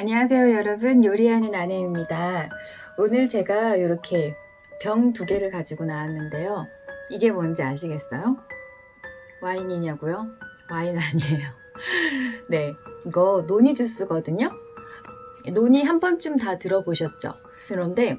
안녕하세요 여러분. 요리하는 아내입니다. 오늘 제가 이렇게 병 두 개를 가지고 나왔는데요. 이게 뭔지 아시겠어요? 와인이냐고요? 와인 아니에요. 네 이거 노니 주스거든요. 노니 한 번쯤 다 들어보셨죠? 그런데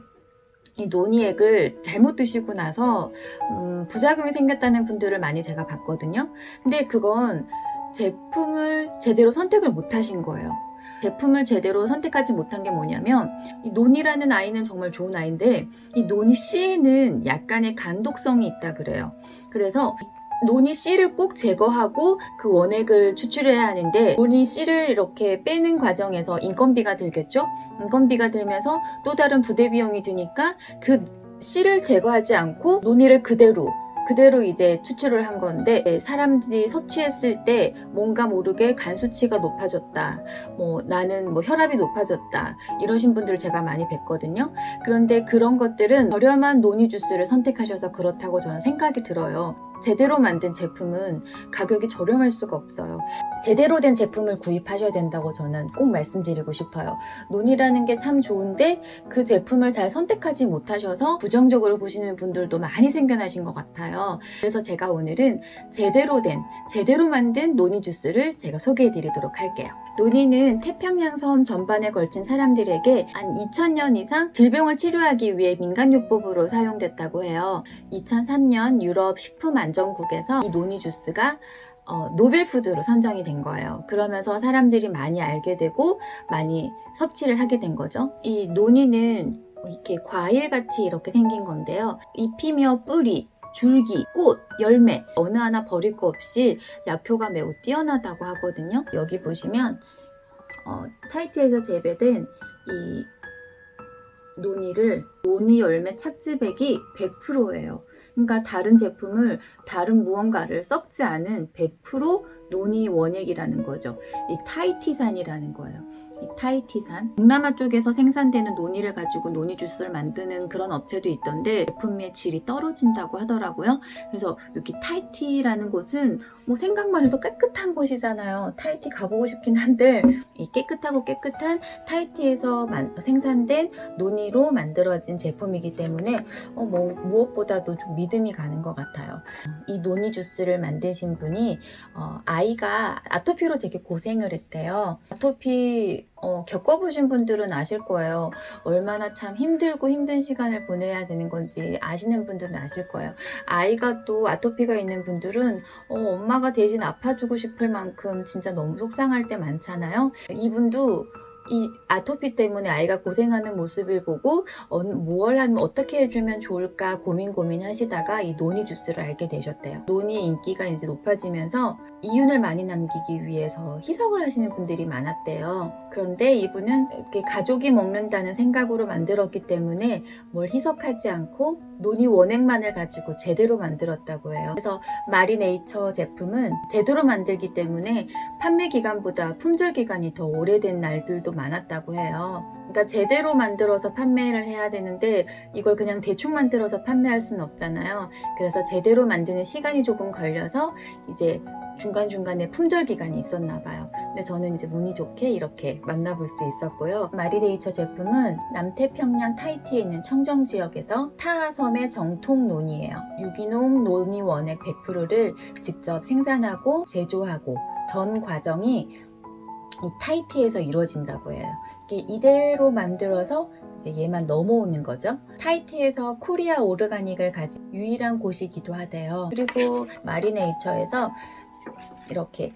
이 노니액을 잘못 드시고 나서 음, 부작용이 생겼다는 분들을 많이 제가 봤거든요. 근데 그건 제품을 제대로 선택을 못 하신 거예요 제품을 제대로 선택하지 못한 게 뭐냐면 이 논이라는 아이는 정말 좋은 아이인데 이 논이 씨에는 약간의 간독성이 있다 그래요. 그래서 논이 씨를 꼭 제거하고 그 원액을 추출해야 하는데 논이 씨를 이렇게 빼는 과정에서 인건비가 들겠죠? 인건비가 들면서 또 다른 부대 비용이 드니까 그 씨를 제거하지 않고 논이를 그대로 그대로 이제 추출을 한 건데 사람들이 섭취했을 때 뭔가 모르게 간 수치가 높아졌다. 뭐 나는 뭐 혈압이 높아졌다. 이러신 분들을 제가 많이 뵀거든요. 그런데 그런 것들은 저렴한 노니 주스를 선택하셔서 그렇다고 저는 생각이 들어요. 제대로 만든 제품은 가격이 저렴할 수가 없어요. 제대로 된 제품을 구입하셔야 된다고 저는 꼭 말씀드리고 싶어요. 논이라는 게 참 좋은데 그 제품을 잘 선택하지 못하셔서 부정적으로 보시는 분들도 많이 생겨나신 것 같아요. 그래서 제가 오늘은 제대로 된, 제대로 만든 논이 주스를 제가 소개해 드리도록 할게요. 논이는 태평양 섬 전반에 걸친 사람들에게 한 2000년 이상 질병을 치료하기 위해 민간요법으로 사용됐다고 해요. 2003년 유럽 식품 안 전국에서 이 논이 주스가 어, 노벨푸드로 선정이 된 거예요. 그러면서 사람들이 많이 알게 되고 많이 섭취를 하게 된 거죠. 이 논이는 이렇게 과일같이 이렇게 생긴 건데요. 잎이며 뿌리, 줄기, 꽃, 열매 어느 하나 버릴 거 없이 약효가 매우 뛰어나다고 하거든요. 여기 보시면 어, 타이트에서 재배된 이 논이를 논이 열매 착즙액이 100%예요. 그러니까 다른 제품을 다른 무언가를 썩지 않은 100% 논이 원액이라는 거죠. 이 타이티산이라는 거예요. 이 타이티산. 동남아 쪽에서 생산되는 논이를 가지고 논이 주스를 만드는 그런 업체도 있던데 제품의 질이 떨어진다고 하더라고요. 그래서 여기 타이티라는 곳은 뭐 생각만 해도 깨끗한 곳이잖아요. 타이티 가보고 싶긴 한데 이 깨끗하고 깨끗한 타이티에서 만- 생산된 논이로 만들어진 제품이기 때문에 어, 뭐 무엇보다도 좀 믿음이 가는 것 같아요. 이 논이 주스를 만드신 분이 어, 아이가 아토피로 되게 고생을 했대요. 아토피 어, 겪어보신 분들은 아실 거예요. 얼마나 참 힘들고 힘든 시간을 보내야 되는 건지 아시는 분들은 아실 거예요. 아이가 또 아토피가 있는 분들은 어, 엄마가 대신 아파주고 싶을 만큼 진짜 너무 속상할 때 많잖아요. 이분도 이 아토피 때문에 아이가 고생하는 모습을 보고 어, 뭘 하면 어떻게 해주면 좋을까 고민 고민하시다가 이 노니 주스를 알게 되셨대요. 노니 인기가 이제 높아지면서 이윤을 많이 남기기 위해서 희석을 하시는 분들이 많았대요. 그런데 이분은 이렇게 가족이 먹는다는 생각으로 만들었기 때문에 뭘 희석하지 않고 노니 원액만을 가지고 제대로 만들었다고 해요. 그래서 마리네이처 제품은 제대로 만들기 때문에 판매 기간보다 품절 기간이 더 오래된 날들 도 많았다고 해요. 그러니까 제대로 만들어서 판매를 해야 되는데 이걸 그냥 대충 만들어서 판매할 수는 없잖아요. 그래서 제대로 만드는 시간이 조금 걸려서 이제 중간중간에 품절 기간이 있었나 봐요. 근데 저는 이제 운이 좋게 이렇게 만나볼 수 있었고요. 마리네이처 제품은 남태평양 타이티에 있는 청정 지역에서 타섬의 정통 논이에요. 유기농 논이 원액 100%를 직접 생산하고 제조하고 전 과정이 이 타이티에서 이루어진다고 해요. 이대로 만들어서 이제 얘만 넘어오는 거죠. 타이티에서 코리아 오르가닉을 가진 유일한 곳이기도 하대요. 그리고 마리네이처에서 이렇게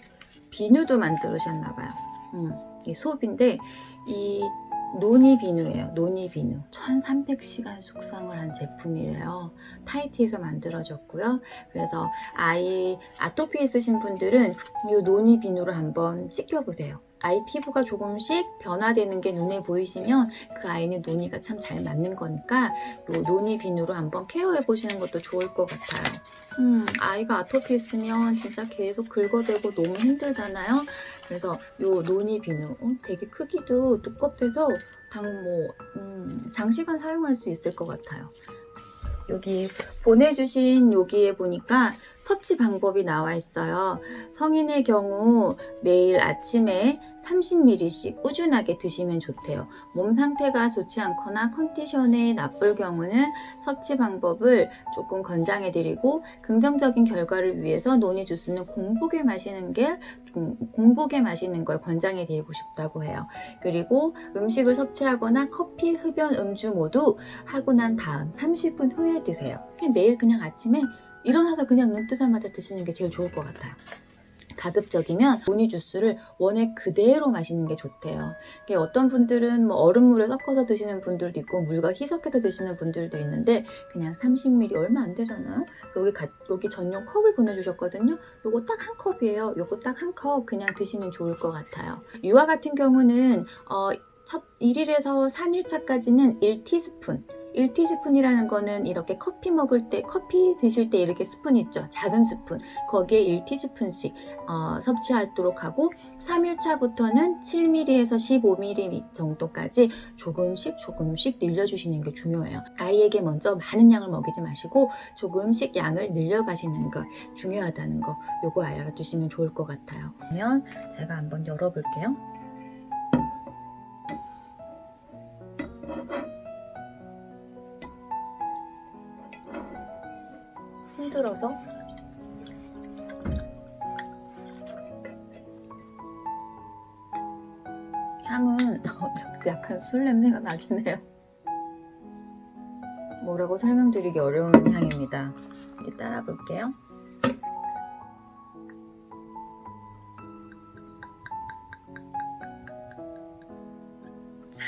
비누도 만들으셨나 봐요. 음, 이 소비인데 이 노니 비누예요. 노니 비누. 1300시간 숙성을 한 제품이래요. 타이티에서 만들어졌고요. 그래서 아이 아토피 있으신 분들은 이 노니 비누를 한번 씻겨보세요. 아이 피부가 조금씩 변화되는 게 눈에 보이시면 그 아이는 노니가 참 잘 맞는 거니까 요 노니 비누로 한번 케어해 보시는 것도 좋을 것 같아요. 음, 아이가 아토피 있으면 진짜 계속 긁어대고 너무 힘들잖아요. 그래서 요 노니 비누 어, 되게 크기도 두껍해서 당뭐 음, 장시간 사용할 수 있을 것 같아요. 여기 보내주신 여기에 보니까 섭취 방법이 나와 있어요. 성인의 경우 매일 아침에 30ml씩 꾸준하게 드시면 좋대요. 몸 상태가 좋지 않거나 컨디션에 나쁠 경우는 섭취 방법을 조금 권장해 드리고 긍정적인 결과를 위해서 노니 주스는 공복에 마시는 게좀 공복에 마시는 걸 권장해 드리고 싶다고 해요. 그리고 음식을 섭취하거나 커피, 흡연, 음주 모두 하고 난 다음 30분 후에 드세요. 매일 그냥 아침에 일어나서 그냥 눈 뜨자마자 드시는 게 제일 좋을 것 같아요. 가급적이면 노니 주스를 원액 그대로 마시는 게 좋대요. 어떤 분들은 뭐 얼음물에 섞어서 드시는 분들도 있고 물과 희석해서 드시는 분들도 있는데 그냥 30ml 얼마 안 되잖아요. 여기 가- 여기 전용 컵을 보내주셨거든요. 요거 딱 한 컵이에요. 요거 딱 한 컵 그냥 드시면 좋을 것 같아요. 유아 같은 경우는 어, 첫 1일에서 3일차까지는 1티스푼 1티스푼이라는 거는 이렇게 커피 먹을 때, 커피 드실 때 이렇게 스푼 있죠? 작은 스푼. 거기에 1티스푼씩 어, 섭취하도록 하고, 3일차부터는 7mm에서 15mm 정도까지 조금씩 조금씩 늘려주시는 게 중요해요. 아이에게 먼저 많은 양을 먹이지 마시고, 조금씩 양을 늘려가시는 거 중요하다는 거, 요거 알아주시면 좋을 것 같아요. 그러면 제가 한번 열어볼게요. 흔들어서 향은 약간 술 냄새가 나긴 해요. 뭐라고 설명드리기 어려운 향입니다. 이제 따라 볼게요. 자,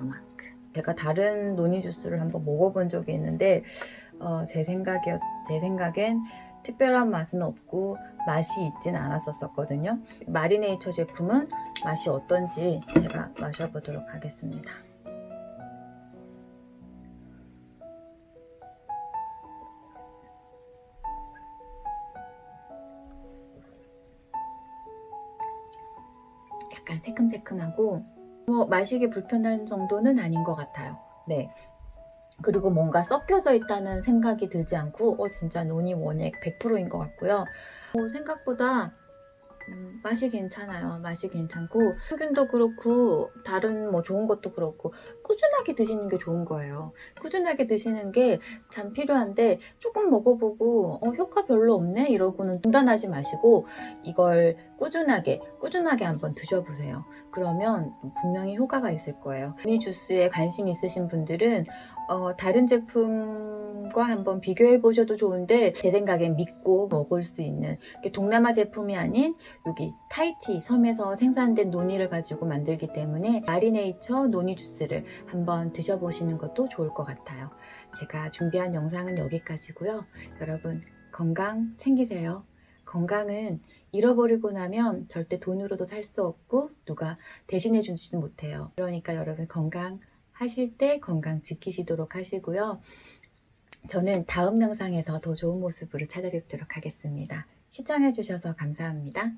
이만큼. 제가 다른 노니 주스를 한번 먹어본 적이 있는데 어, 제 생각에 제 생각엔 특별한 맛은 없고 맛이 있진 않았었거든요. 마리네이처 제품은 맛이 어떤지 제가 마셔보도록 하겠습니다. 약간 새큼새큼하고 뭐 마시기 불편한 정도는 아닌 것 같아요. 네. 그리고 뭔가 섞여져 있다는 생각이 들지 않고 어 진짜 논이 원액 100%인 것 같고요. 어, 생각보다 음, 맛이 괜찮아요. 맛이 괜찮고 평균도 그렇고 다른 뭐 좋은 것도 그렇고 꾸준하게 드시는 게 좋은 거예요. 꾸준하게 드시는 게 참 필요한데 조금 먹어보고 어, 효과 별로 없네 이러고는 중단하지 마시고 이걸 꾸준하게 꾸준하게 한번 드셔보세요. 그러면 분명히 효과가 있을 거예요. 이 주스에 관심 있으신 분들은 어, 다른 제품과 한번 비교해 보셔도 좋은데 제 생각엔 믿고 먹을 수 있는 동남아 제품이 아닌 여기 타이티 섬에서 생산된 노니를 가지고 만들기 때문에 마리네이처 노니 주스를 한번 드셔보시는 것도 좋을 것 같아요. 제가 준비한 영상은 여기까지고요. 여러분 건강 챙기세요. 건강은 잃어버리고 나면 절대 돈으로도 살 수 없고 누가 대신해 주지도 못해요. 그러니까 여러분 건강 하실 때 건강 지키시도록 하시고요. 저는 다음 영상에서 더 좋은 모습으로 찾아뵙도록 하겠습니다. 시청해 주셔서 감사합니다.